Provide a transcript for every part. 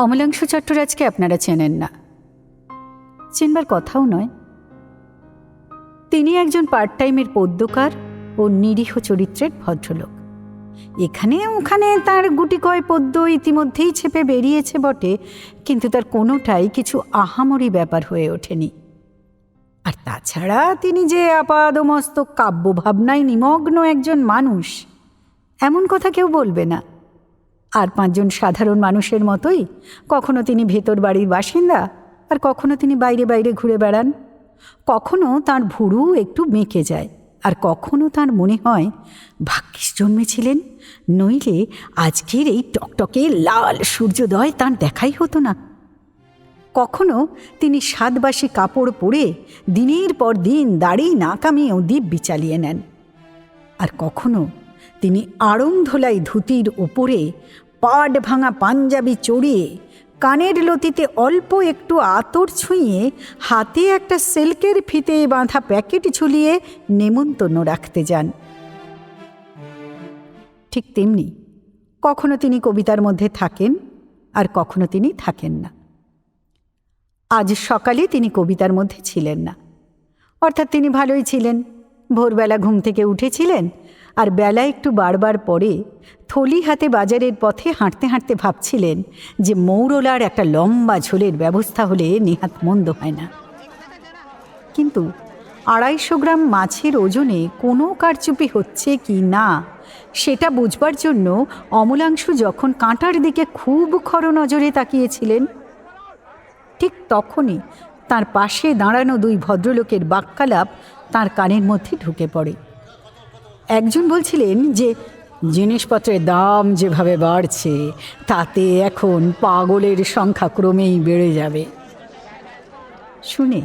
অমলাংশু চট্টরাজকে আপনারা চেনেন না। চেনবার কথাও নয়। তিনি একজন পার্ট টাইমের পদ্যকার ও নিরীহ চরিত্রের ভদ্রলোক। এখানে ওখানে তার গুটি কয় পদ্য ইতিমধ্যেই ছেপে বেরিয়েছে বটে, কিন্তু তার কোনোটাই কিছু আহামরি ব্যাপার হয়ে ওঠেনি। আর তাছাড়া তিনি যে আপাদমস্ত কাব্য ভাবনায় নিমগ্ন একজন মানুষ, এমন কথা কেউ বলবে না। আর পাঁচজন সাধারণ মানুষের মতোই, কখনো তিনি ভেতর বাড়ির বাসিন্দা আর কখনো তিনি বাইরে বাইরে ঘুরে বেড়ান। কখনো তার ভুরু একটু মেকে যায় আর কখনো তার মনে হয়, ভাগ্যিস জন্মেছিলেন, নইলে আজকের এই টকটকে লাল সূর্যোদয় তার দেখাই হতো না। কখনো তিনি সাতবাসী কাপড় পরে দিনের পর দিন দাড়ি না কামিয়েও দিব্যি চালিয়ে নেন। আর কখনো তিনি আড়ং ধোলাই ধুতির ওপরে পাট ভাঙা পাঞ্জাবি চড়িয়ে কানের লতিতে অল্প একটু আতর ছুঁয়ে হাতে একটা সিল্কের ফিতে বাঁধা প্যাকেট ঝুলিয়ে নেমন্তন্ন রাখতে যান। ঠিক তেমনি কখনো তিনি কবিতার মধ্যে থাকেন আর কখনো তিনি থাকেন না। আজ সকালে তিনি কবিতার মধ্যে ছিলেন না। অর্থাৎ তিনি ভালোই ছিলেন। ভোরবেলা ঘুম থেকে উঠেছিলেন আর বেলা একটু বারবার পরে থলি হাতে বাজারের পথে হাঁটতে হাঁটতে ভাবছিলেন যে মৌরলার একটা লম্বা ঝোলের ব্যবস্থা হলে নেহাত মন্দ হয় না। কিন্তু আড়াইশো গ্রাম মাছের ওজনে কোনো কারচুপি হচ্ছে কি না, সেটা বুঝবার জন্য অমলাংশু যখন কাঁটার দিকে খুব খর নজরে তাকিয়েছিলেন, ঠিক তখনই তার পাশে দাঁড়ানো দুই ভদ্রলোকের বাক্যালাপ তার কানের মধ্যে ঢুকে পড়ে। একজন বলছিলেন যে, জিনিসপত্রের দাম যেভাবে বাড়ছে, তাতে এখন পাগলের সংখ্যা ক্রমেই বেড়ে যাবে। শুনে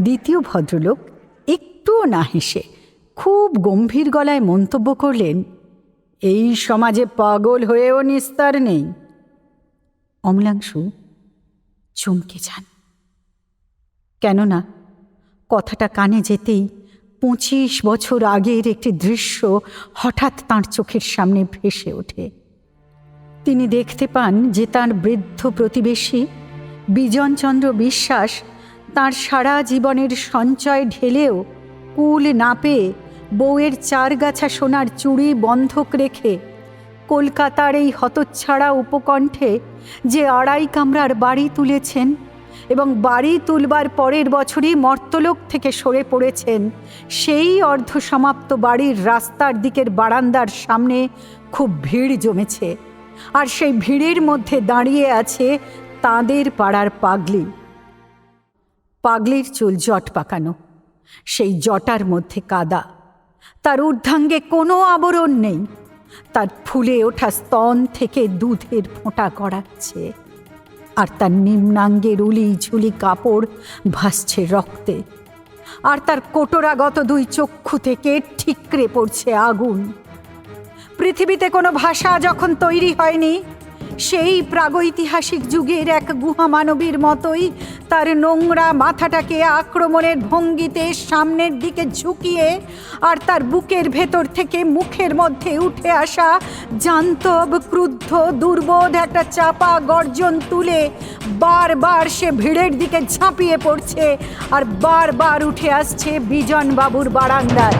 দ্বিতীয় ভদ্রলোক একটুও না হেসে খুব গম্ভীর গলায় মন্তব্য করলেন, এই সমাজে পাগল হয়েও নিস্তার নেই। অমলাংশু চমকে যান। কেননা কথাটা কানে যেতেই পঁচিশ বছর আগের একটি দৃশ্য হঠাৎ তাঁর চোখের সামনে ভেসে ওঠে। তিনি দেখতে পান যে তাঁর বৃদ্ধ প্রতিবেশী বিজনচন্দ্র বিশ্বাস তার সারা জীবনের সঞ্চয় ঢেলেও কুল না পেয়ে বউয়ের চারগাছা সোনার চুড়ি বন্ধক রেখে কলকাতার এই হতচ্ছাড়া উপকণ্ঠে যে আড়াই কামরার বাড়ি তুলেছেন এবং বাড়ি তুলবার পরের বছরই মর্তলোক থেকে সরে পড়েছেন। সেই অর্ধসমাপ্ত বাড়ির রাস্তার দিকের বারান্দার সামনে খুব ভিড় জমেছে। আর সেই ভিড়ের মধ্যে দাঁড়িয়ে আছে তাঁদের পাড়ার পাগলি। পাগলির চুল জট পাকানো। সেই জটার মধ্যে কাদা। তার ঊর্ধ্বাঙ্গে কোনো আবরণ নেই। তার ফুলে ওঠা স্তন থেকে দুধের ফোঁটা গড়াচ্ছে। আর তার নিম্নাঙ্গের উলি ঝুলি কাপড় ভাসছে রক্তে। আর তার কোটরাগত দুই চক্ষু থেকে ঠিকরে পড়ছে আগুন। পৃথিবীতে কোনো ভাষা যখন তৈরি হয়নি, সেই প্রাগৈতিহাসিক যুগের এক গুহা মানবীর মতোই তার নোংরা মাথাটাকে আক্রমণের ভঙ্গিতে সামনের দিকে ঝুঁকিয়ে আর তার বুকের ভেতর থেকে মুখের মধ্যে উঠে আসা জান্তব, ক্রুদ্ধ, দুর্বোধ একটা চাপা গর্জন তুলে বারবার সে ভিড়ের দিকে ঝাঁপিয়ে পড়ছে আর বারবার উঠে আসছে বিজন বাবুর বারান্দায়।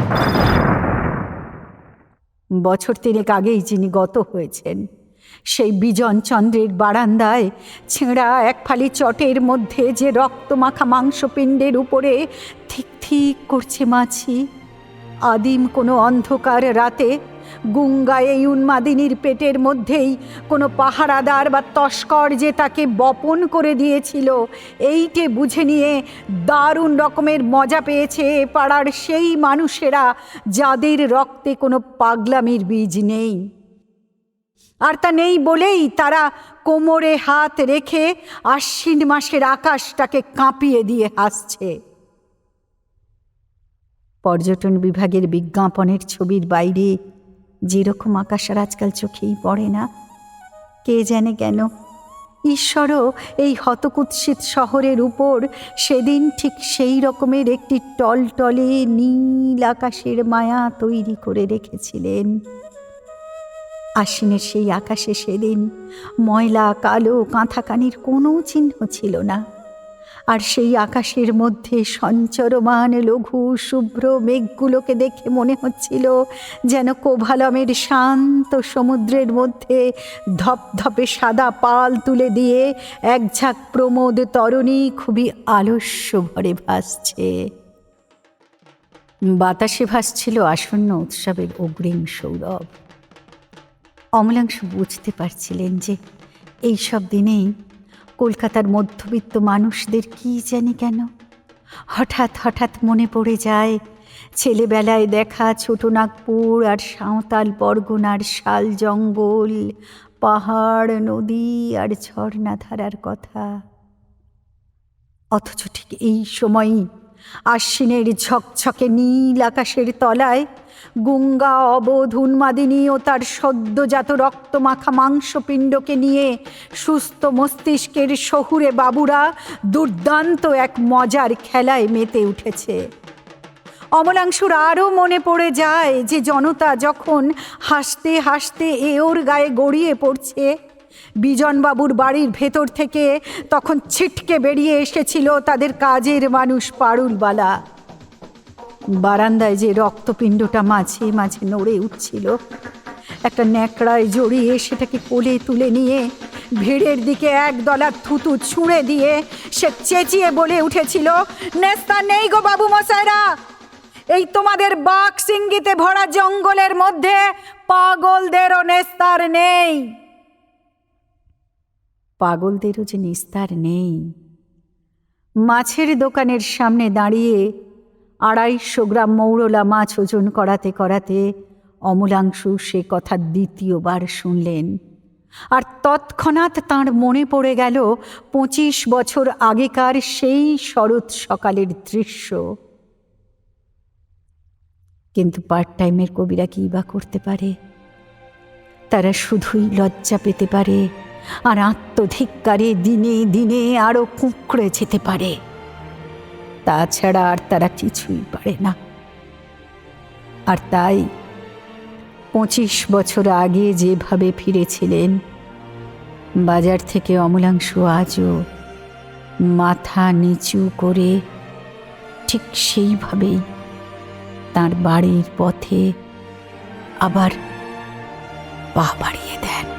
বছর তিনেক আগেই যিনি গত হয়েছেন। সেই বিজন চন্দ্রের বারান্দায় ছেঁড়া এক ফালি চটের মধ্যে যে রক্তমাখা মাংসপিণ্ডের উপরে ঠিক ঠিক করছে মাছি। আদিম কোনো অন্ধকার রাতে গুঙ্গায় এই উন্মাদিনীর পেটের মধ্যেই কোনো পাহারাদার বা তস্কর যে তাকে বপন করে দিয়েছিল, এইটে বুঝে নিয়ে দারুণ রকমের মজা পেয়েছে পাড়ার সেই মানুষেরা যাদের রক্তে কোনো পাগলামির বীজ নেই। আর তা নেই বলেই তারা কোমরে হাত রেখে আশ্বিন মাসের আকাশটাকে কাঁপিয়ে দিয়ে হাসছে। পর্যটন বিভাগের বিজ্ঞাপনের ছবির বাইরে যেরকম আকাশ আর আজকাল চোখেই পড়ে না, কে জানে কেন? ঈশ্বরও এই হতকুৎসিত শহরের উপর সেদিন ঠিক সেই রকমের একটি টলটলে নীল আকাশের মায়া তৈরি করে রেখেছিলেন। আশ্বিনের সেই আকাশে সেদিন ময়লা, কালো, কাঁথাকানির কোনো চিহ্ন ছিল না। আর সেই আকাশের মধ্যে সঞ্চরমান, লঘু, শুভ্র মেঘগুলোকে দেখে মনে হচ্ছিল যেন কোভালমের শান্ত সমুদ্রের মধ্যে ধপধপে সাদা পাল তুলে দিয়ে এক ঝাঁক প্রমোদ তরণী খুবই আলস্য ভরে ভাসছে। বাতাসে ভাসছিল আসন্ন উৎসবের অগ্রিম সৌরভ। অমলাংশু বুঝতে পারছিলেন যে এই সব দিনেই কলকাতার মধ্যবিত্ত মানুষদের কি জানি কেন? হঠাৎ হঠাৎ মনে পড়ে যায়, ছেলেবেলায় দেখা ছোট নাগপুর আর সাঁওতাল পরগনার শাল জঙ্গল, পাহাড়, নদী আর ঝর্ণাধারার কথা। অথচ ঠিক এই সময়ই আশ্বিনের ঝকঝকে নীল আকাশের তলায় গঙ্গা, অবোধ, উন্মাদিনী ও তার সদ্যজাত রক্তমাখা মাংসপিণ্ডকে নিয়ে সুস্থ মস্তিষ্কের শহুরে বাবুরা দুর্দান্ত এক মজার খেলায় মেতে উঠেছে। অমলাংশুর আরও মনে পড়ে যায় যে জনতা যখন হাসতে হাসতে এ ওর গায়ে গড়িয়ে পড়ছে বিজনবাবুর বাড়ির ভেতর থেকে তখন ছিটকে বেরিয়ে এসেছিল তাদের কাজের মানুষ পারুলবালা। বারান্দায় যে রক্তপিণ্ডটা মাঝে মাঝে নড়ে উঠছিল, একটা ন্যাকড়ায় জড়িয়ে সেটাকে কোলে তুলে নিয়ে ভিড়ের দিকে এক দলা থুতু ছুঁড়ে দিয়ে সে চেঁচিয়ে বলে উঠেছিল, নেস্তা নেই গো বাবু মশাইরা এই তোমাদের বাঘ সিঙ্গিতে ভরা জঙ্গলের মধ্যে পাগলদেরও নেস্তার নেই! পাগলদেরও যে নিস্তার নেই। মাছের দোকানের সামনে দাঁড়িয়ে আড়াইশো গ্রাম মৌরলা মাছ ওজন করাতে করাতে অমলাংশু সে কথা দ্বিতীয়বার শুনলেন। আর তৎক্ষণাৎ তাঁর মনে পড়ে গেল পঁচিশ বছর আগেকার সেই শরৎ সকালের দৃশ্য। কিন্তু পার্ট টাইমের কবিরা কী বা করতে পারে? তারা শুধুই লজ্জা পেতে পারে। আর আত্মধিক্কারে দিনে দিনে আরও কুঁকড়ে যেতে পারে। তাছাড়া আর তারা কিছুই পারে না। আর তাই পঁচিশ বছর আগে যেভাবে ফিরেছিলেন, বাজার থেকে অমলাংশ আজও মাথা নিচু করে ঠিক সেইভাবেই তার বাড়ির পথে আবার পা বাড়িয়ে দেন।